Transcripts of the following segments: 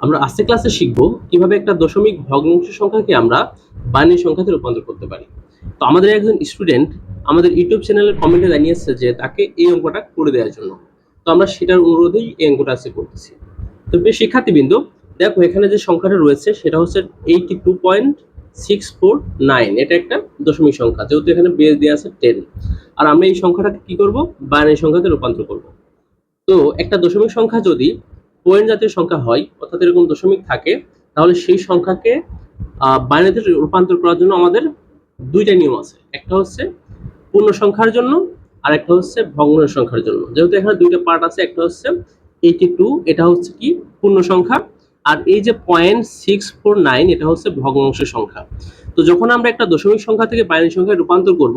আমরা আজকে ক্লাসে শিখব কীভাবে একটা দশমিক ভগ্নাংশ সংখ্যাকে আমরা বাইনারি সংখ্যাতে রূপান্তর করতে পারি। তো আমাদের একজন স্টুডেন্ট আমাদের ইউটিউব চ্যানেলের কমেন্টে জানিয়েছে যে তাকে এই অঙ্কটা করে দেওয়ার জন্য। তো আমরা সেটার অনুরোধেই এই অঙ্কটা আজকে করতেছি। তো প্রিয় শিক্ষার্থীবৃন্দ, দেখো এখানে যে সংখ্যাটা রয়েছে সেটা হচ্ছে eighty two point six four nine এটা একটা দশমিক সংখ্যা, যেহেতু এখানে বেস দেওয়া আছে টেন আর আমরা এই সংখ্যাটাকে কি করব? বাইনারি সংখ্যাতে রূপান্তর করব। তো একটা দশমিক সংখ্যা যদি পয়েন্ট জাতীয় সংখ্যা হয়, অর্থাৎ এরকম দশমিক থাকে, তাহলে সেই সংখ্যাকে বাইনারিতে রূপান্তর করার জন্য আমাদের দুইটা নিয়ম আছে। একটা হচ্ছে পূর্ণ সংখ্যার জন্য, আর একটা হচ্ছে ভগ্ন সংখ্যার জন্য। যেহেতু এখানে দুইটা পার্ট আছে, একটা হচ্ছে এইটি টু এটা হচ্ছে কি? পূর্ণ সংখ্যা, আর এই যে পয়েন্ট সিক্স ফোর নাইন এটা হচ্ছে ভগ্নাংশের সংখ্যা। তো যখন আমরা একটা দশমিক সংখ্যা থেকে বাইনারি সংখ্যায় রূপান্তর করব,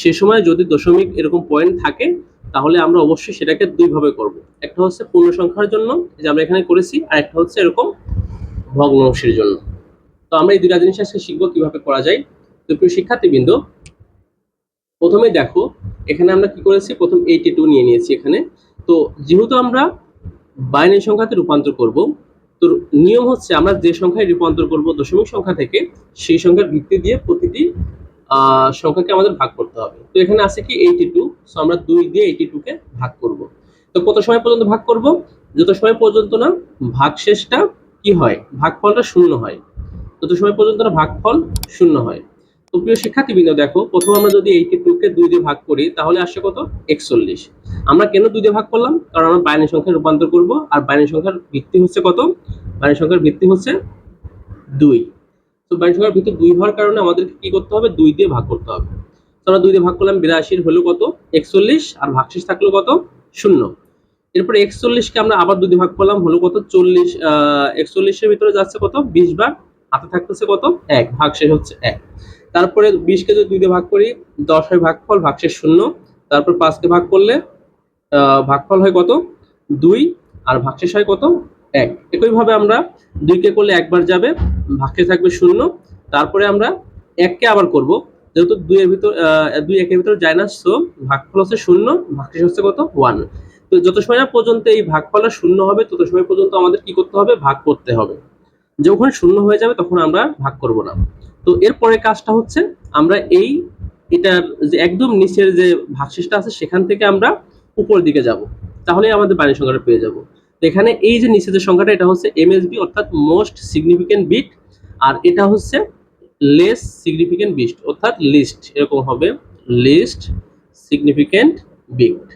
সে সময় যদি দশমিক এরকম পয়েন্ট থাকে তাহলে আমরা অবশ্যই সেটাকে দুইভাবে করব। একটা হচ্ছে পূর্ণ সংখ্যার জন্য যে আমরা এখানে করেছি, আর একটা হচ্ছে এরকম ভগ্নাংশের জন্য। তো আমরা এই দুইটা জিনিস আজকে শিখব কীভাবে করা যায়। তো প্রিয় শিক্ষার্থীবৃন্দ, প্রথমে দেখো, এখানে আমরা কি করেছি? প্রথম এইটি টু নিয়ে নিয়েছি এখানে। তো যেহেতু আমরা বাইনারি সংখ্যাতে রূপান্তর করব, তো নিয়ম হচ্ছে আমরা যে সংখ্যায় রূপান্তর করব দশমিক সংখ্যা থেকে, সেই সংখ্যার ভিত্তি দিয়ে প্রতিটি সংখ্যাকে আমাদের ভাগ করতে হবে। তো এখানে আছে কি এইটি টু সো আমরা দুই দিয়ে এইটি টু কে ভাগ করব। তো কত সময় পর্যন্ত ভাগ করব? যত সময় পর্যন্ত না ভাগশেষটা কি হয়? ভাগফলটা শূন্য হয়। তত সময় পর্যন্ত না ভাগফল শূন্য হয়। তো প্রিয় শিক্ষার্থীবৃন্দ, দেখো, প্রথম আমরা যদি এইটি টু কে দুই দিয়ে ভাগ করি, তাহলে আসে কত? একচল্লিশ। আমরা কেন দুই দিয়ে ভাগ করলাম? কারণ আমরা বাইনারি সংখ্যায় রূপান্তর করব, আর বাইনারি সংখ্যার ভিত্তি হচ্ছে কত? বাইনারি সংখ্যার ভিত্তি হচ্ছে দুই। তো বাইনারি সংখ্যার ভিত্তি দুই হওয়ার কারণে আমাদেরকে কি করতে হবে? দুই দিয়ে ভাগ করতে হবে। তো আমরা দুই দিয়ে ভাগ করলাম, বিরাশির হলো কত? একচল্লিশ, আর ভাগশেষ থাকল কত? শূন্য। এরপরে একচল্লিশকে আমরা আবার দুই দিয়ে ভাগ করলাম, হলো কত? চল্লিশ একচল্লিশের ভিতরে যাচ্ছে কত? বিশ বার হাতে থাকতেছে কত? এক, ভাগশেষ হচ্ছে এক। তারপরে বিশকে যদি দুই দিয়ে ভাগ করি, দশ হয় ভাগফল, ভাগশেষ শূন্য। তারপর পাঁচকে ভাগ করলে ভাগফল হয় কত? দুই, আর ভাগশেষ হয় কত? এক। একইভাবে আমরা দুইকে করলে একবার যাবে। ভাগশেষ থাকবে শূন্য। তারপরে আমরা এককে আবার করব। যেহেতু দুইয়ের ভিতর দুই একের ভিতর যায় না সো ভাগফল হচ্ছে শূন্য, ভাগশেষ হচ্ছে কত? ওয়ান তো যত সময় পর্যন্ত এই ভাগফলটা শূন্য হবে, তত সময় পর্যন্ত আমাদের কি করতে হবে? ভাগ করতে হবে। যখন শূন্য হয়ে যাবে, তখন আমরা ভাগ করব না। তো এরপরে কাজটা হচ্ছে, আমরা এই, এটার যে একদম নিচের যে ভাগশেষটা আছে, সেখান থেকে আমরা উপরের দিকে যাব। তাহলে আমাদের বাইনারি সংখ্যাটা পেয়ে যাব। তো এখানে এই যে নিচের যে সংখ্যাটা, এটা হচ্ছে এমএসবি অর্থাৎ মোস্ট সিগনিফিকেন্ট বিট আর এটা হচ্ছে লেস সিগনিফিকেন্ট বিট অর্থাৎ লিস্ট এরকম হবে লিস্ট সিগনিফিকেন্ট বিট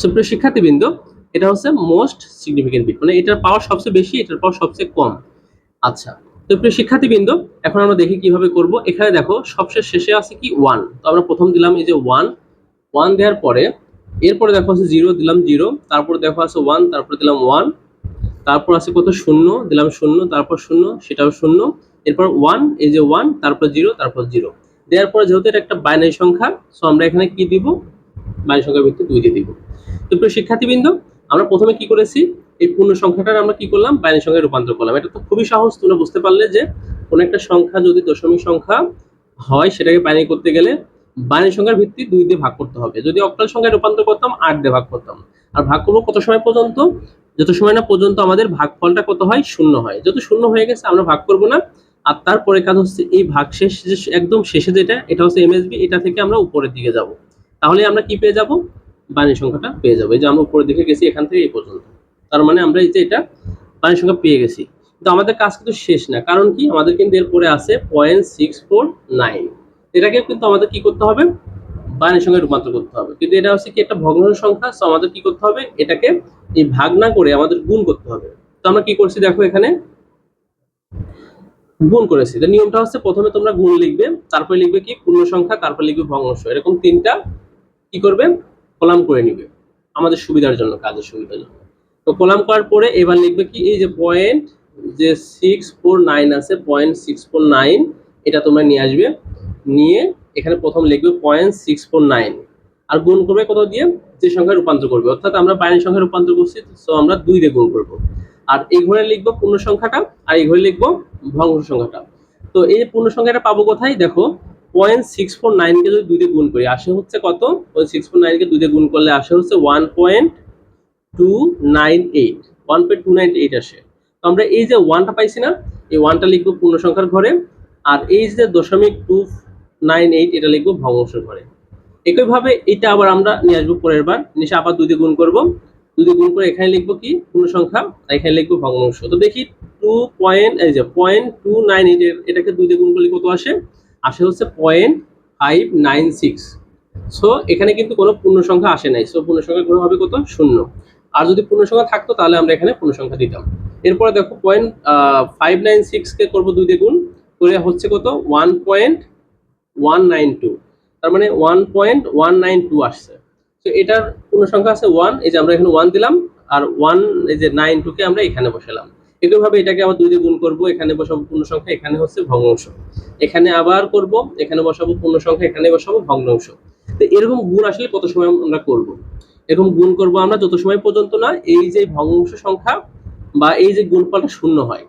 সুপ্রিয় শিক্ষার্থীবৃন্দ, এটা হচ্ছে মোস্ট সিগনিফিকেন্ট বিট মানে এটার পাওয়ার সবচেয়ে বেশি, এটার পাওয়ার সবচেয়ে কম। আচ্ছা তো প্রিয় শিক্ষার্থীবৃন্দ, এখন আমরা দেখি কীভাবে করব। এখানে দেখো সবচেয়ে শেষে আছে কি? ওয়ান তো আমরা প্রথম দিলাম এই যে ওয়ান ওয়ান দেওয়ার পরে এরপরে দেখো আছে জিরো দিলাম জিরো তারপর দেখো আছে ওয়ান তারপর দিলাম ওয়ান তারপর আছে কত? শূন্য, দিলাম শূন্য, তারপর শূন্য, সেটাও শূন্য, এরপর ওয়ান এই যে ওয়ান তারপর জিরো তারপর জিরো দেওয়ার পরে যেহেতু এটা একটা বাইনারি সংখ্যা সো আমরা এখানে কি দিব? বাইনারি সংখ্যার ভিত্তি দুই দিয়ে দিব। তো প্রিয় শিক্ষার্থীবৃন্দ, আমরা প্রথমে কি করেছি? এই পূর্ণ সংখ্যাটার আমরা কি করলাম? বাইনারি সংখ্যায় রূপান্তর করলাম। এটা তো খুবই সহজ, তোমরা বুঝতে পারলে যে কোনো একটা সংখ্যা যদি দশমিক সংখ্যা হয়, সেটাকে বাইনারি করতে গেলে বাইনারি সংখ্যার ভিত্তি দুই দিয়ে ভাগ করতে হবে। যদি অক্টাল সংখ্যায় রূপান্তর করতাম, আট দিয়ে ভাগ করতাম। আর ভাগ করব কত সময় পর্যন্ত? যত সময় না পর্যন্ত আমাদের ভাগফলটা কত হয়? শূন্য হয়। যত শূন্য হয়ে গেছে, আমরা ভাগ করব না। আর তারপরে কাজ হচ্ছে এই ভাগ শেষ একদম শেষে যেটা, এটা হচ্ছে এমএসবি এটা থেকে আমরা উপরের দিকে যাব। তাহলে আমরা কি পেয়ে যাব? বাইনারি সংখ্যাটা পেয়ে যাব। এই যে আমরা উপরের দিকে গেছি, এখান থেকে এই পর্যন্ত। তার মানে আমরা এই যে এটা বাইনারি সংখ্যা পেয়ে গেছি। কিন্তু আমাদের কাজ কিন্তু শেষ না। কারণ কি? আমাদের কিন্তু এরপরে আছে পয়েন্ট সিক্স ফোর নাইন এটাকে কিন্তু আমাদের কি করতে হবে? বাইনারি সঙ্গে রূপান্তর করতে হবে। কিন্তু এটা হচ্ছে কি একটা ভগ্ন সংখ্যা তো আমাদের কি করতে হবে? এটাকে এই ভাগ না করে আমাদের গুণ করতে হবে। তো আমরা কি করছি দেখো এখানে? গুণ করেছি। নিয়মটা হচ্ছে প্রথমে তোমরা গুণ লিখবে, তারপরে লিখবে কি? পূর্ণ সংখ্যা, তারপর লিখবে ভগ্নাংশ এরকম তিনটা কি করবে? কলাম করে নিবে। আমাদের সুবিধার জন্য, কাজের সুবিধার জন্য। তো কলাম করার পরে এবার লিখবে কি? এই যে পয়েন্ট যে সিক্স ফোর নাইন আছে পয়েন্ট সিক্স ফোর নাইন এটা তোমরা নিয়ে আসবে। নিয়ে এখানে প্রথম লিখবে পয়েন্ট সিক্স ফোর নাইন আর গুণ করবে কত দিয়ে? যে সংখ্যায় রূপান্তর করবে। অর্থাৎ আমরা বাইনারি সংখ্যায় রূপান্তর করছি সো আমরা দুই দিয়ে গুণ করব। আর এই ঘরে লিখব পূর্ণ সংখ্যাটা, আর এই ঘরে লিখব ভগ্ন সংখ্যাটা। তো এই পূর্ণ সংখ্যাটা পাবো কোথায়? দেখো পয়েন্ট সিক্স ফোর নাইনকে যদি দুই দিয়ে গুণ করি, আসে হচ্ছে কত? ওই সিক্স ফোর নাইনকে দুই দিয়ে গুণ করলে আসে হচ্ছে one point two nine eight one point two nine eight আসে। তো আমরা এই যে ওয়ানটা পাইছি না, এই ওয়ানটা লিখব পূর্ণ সংখ্যার ঘরে। আর এই যে দশমিক টু নাইন এইট এটা লিখব ভগ্নাংশের ঘরে। একইভাবে এটা আবার আমরা নিয়ে আসব পরের বার। নিশে আবার দুই দিয়ে গুণ করব। দুই দিয়ে গুণ করে এখানে লিখব কি? পূর্ণ সংখ্যা। এখানে লিখব ভগ্নাংশ। তো দেখি টু পয়েন্ট এই যে পয়েন্ট টু নাইন এইট এটাকে দুই দিয়ে গুণ করলে কত আসে? আসে হচ্ছে point five nine six so এখানে কিন্তু কোনো পূর্ণ সংখ্যা আসে নাই। সো পূর্ণ সংখ্যা গুণ হবে কত? শূন্য। আর যদি পূর্ণ সংখ্যা থাকতো, তাহলে আমরা এখানে পূর্ণ সংখ্যা দিতাম। এরপরে দেখো পয়েন্ট ফাইভ নাইন সিক্সকে করব দুই দিয়ে গুণ। করে হচ্ছে কত? One point one nine two তার মানে one point one nine two আসছে। তো এটার পূর্ণ সংখ্যা আছে ওয়ান এই যে আমরা এখানে ওয়ান দিলাম, আর ওয়ান এই যে নাইন টুকে আমরা এখানে বসালাম। একইভাবে এটাকে আবার দুই দিয়ে গুণ করব, এখানে বসাবো পূর্ণ সংখ্যা, এখানে হচ্ছে ভগ্নাংশ। এখানে আবার করব, এখানে বসাবো পূর্ণ সংখ্যা, এখানে বসাবো ভগ্নাংশ। তো এরকম গুণ আসলে কত সময় আমরা করব? এরকম গুণ করব আমরা যত সময় পর্যন্ত না এই যে ভগ্নাংশ সংখ্যা বা এই যে গুণফলটা শূন্য হয়।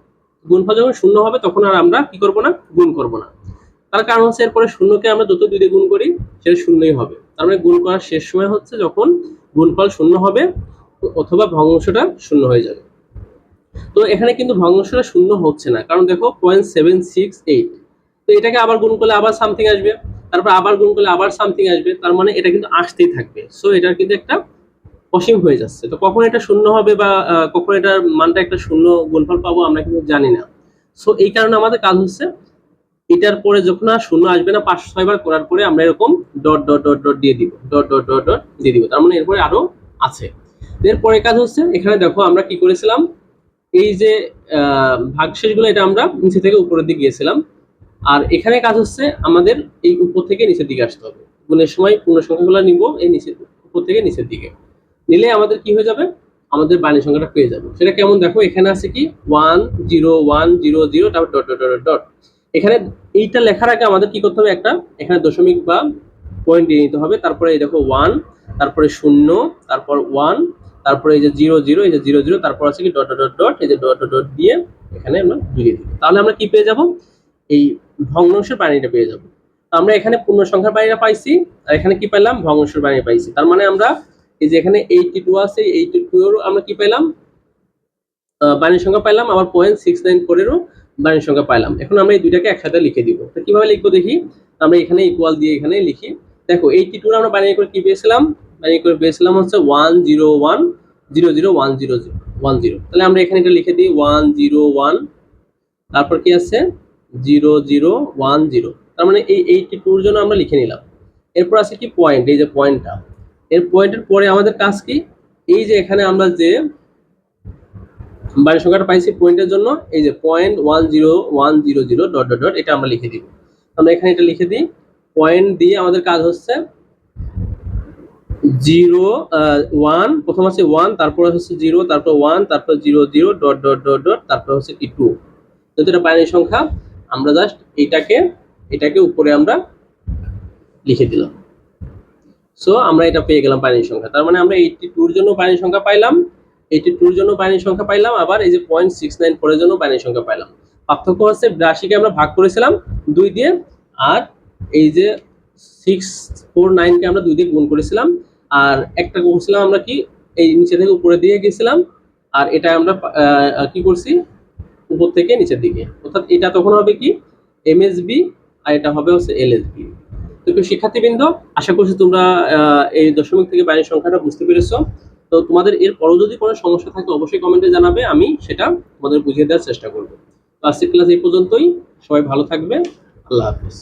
গুণফল যখন শূন্য হবে, তখন আর আমরা কি করব না? গুণ করব না। তার কারণ হচ্ছে এরপরে শূন্যকে আমরা যত দুই দিয়ে গুণ করি, সেটা শূন্যই হবে। তার মানে গুণ করার শেষ সময় হচ্ছে যখন গুণফল শূন্য হবে অথবা ভগ্নাংশটা শূন্য হয়ে যাবে। তো এখানে কিন্তু ভগ্নাংশটা শূন্য হচ্ছে না, কারণ দেখো পয়েন্ট সেভেন সিক্স এইট তো এটাকে আবার গুণ করলে আবার সামথিং আসবে, তারপর আবার গুণ করলে আবার সামথিং আসবে, তার মানে এটা কিন্তু আসতেই থাকবে। সো এটার কিন্তু একটা অসীম হয়ে যাচ্ছে। তো কখন এটা শূন্য হবে বা কখন এটার মানটা একটা শূন্য গুণফল পাবো আমরা কিন্তু জানি না। সো এই কারণে আমাদের কাজ হচ্ছে এটার পরে যখন আর শূন্য আসবে না পাঁচ ছয়বার করার পরে আমরা এরকম ডট ডট ডট ডট দিয়ে দিব। ডট ডট ডট ডট দিয়ে দিব। তার মানে এরপরে আরও আছে। এরপরে কাজ হচ্ছে, এখানে দেখো আমরা কি করেছিলাম? এই যে ভাগশেষগুলো, এটা আমরা নিচে থেকে উপরের দিকে গিয়েছিলাম। আর এখানে কাজ হচ্ছে, আমাদের এই উপর থেকে নিচের দিকে আসতে হবে। গুণের সময়, পূর্ণ সংখ্যাগুলো নিব এই নিচের, উপর থেকে নিচের দিকে। নিলে আমাদের কি হয়ে যাবে? আমাদের বাণী সংখ্যাটা পেয়ে যাবে। সেটা কেমন? দেখো, এখানে আছে কি? One zero one zero zero তারপর ডট ডট ডট ডট এখানে এইটা লেখার আগে আমাদের কি করতে হবে একটা, এখানে দশমিক বা পয়েন্ট দিয়ে নিতে হবে। তারপরে এই দেখো ওয়ান তারপরে শূন্য, তারপর ওয়ান তারপরে এই যে জিরো জিরো এই যে জিরো জিরো তারপর আছে কি ডট ডট ডট এই যে ডট ডট দিয়ে এখানে আমরা ঢুকিয়ে দিই। তাহলে আমরা কি পেয়ে যাব? এই ভগ্নাংশের বাণীটা পেয়ে যাব। আমরা এখানে পূর্ণ সংখ্যার বাণীটা পাইছি, আর এখানে কি পেলাম ভগ্নাংশের বাণী পাইছি। তার মানে আমরা এই যে এখানে এইটটি টু আছে এইটটি টু এরও আমরা কি পেলাম বাণীর সংখ্যা পাইলাম, আবার পয়েন্ট সিক্স নাইন ফোর ফোরেরও বাণীর সংখ্যা পাইলাম। এখন আমরা এই দুইটাকে একসাথে লিখে দিব। তো কীভাবে লিখব দেখি? আমরা এখানে ইকুয়াল দিয়ে এখানে লিখি। দেখো এইটটি টু আমরা বানিয়ে করে কি পেয়েছিলাম? বানিয়ে করে পেয়েছিলাম হচ্ছে one zero one zero zero one zero one zero তাহলে আমরা এখানে এটা লিখে দিই ওয়ান জিরো ওয়ান তারপর কি আছে? জিরো জিরো ওয়ান জিরো তার মানে এই এইটটি টুর জন্য আমরা লিখে নিলাম। এরপর আছে কি পয়েন্ট এই যে পয়েন্টটা এর পয়েন্টের পরে আমাদের কাজ কি? এই যে এখানে আমরা যে বাড়ির সংখ্যাটা পাইছি পয়েন্টের জন্য, এই যে point one zero one zero zero dot dot dot এটা আমরা লিখে দিব। আমরা এখানে এটা লিখে দিই। পয়েন্ট দিয়ে আমাদের কাজ হচ্ছে জিরো ওয়ান প্রথম আছে ওয়ান তারপরে হচ্ছে জিরো তারপর ওয়ান তারপর zero zero dot dot dot dot তারপর হচ্ছে কি টু যেহেতু এটা বাইনারি সংখ্যা, আমরা জাস্ট এটাকে এটাকে উপরে আমরা লিখে দিলাম। সো আমরা এটা পেয়ে গেলাম বাইনারি সংখ্যা। তার মানে আমরা এইটটি টুর জন্য বাইনারি সংখ্যা পাইলাম। এইটি টুর জন্য বাইনারি সংখ্যা পাইলাম, আবার এই যে পয়েন্ট সিক্স নাইন ফোরের জন্য সংখ্যা পাইলাম। পার্থক্য হচ্ছে রাশিকে আমরা ভাগ করেছিলাম, দুই দিয়ে, আর এই যে সিক্স ফোর নাইনকে আমরা দুই দিয়ে গুণ করেছিলাম, আর একটা করছিলাম আমরা কি, এই নিচে থেকে উপরে দিয়ে গেছিলাম, আর এটা আমরা কি করছি, উপর থেকে নিচের দিকে। অর্থাৎ এটা তখন হবে কি এমএসবি আর এটা হবে হচ্ছে এলএসবি তো শিক্ষার্থীবৃন্দ, আশা করছি তোমরা এই দশমিক থেকে বাইরের সংখ্যাটা বুঝতে পেরেছ। তো তোমাদের এর পরেও যদি কোনো সমস্যা থাকে, অবশ্যই কমেন্টে জানাবে, আমি সেটা তোমাদের বুঝিয়ে দেওয়ার চেষ্টা করব। তো আজকের ক্লাস এই পর্যন্তই। সবাই ভালো থাকবে। আল্লাহ হাফিজ।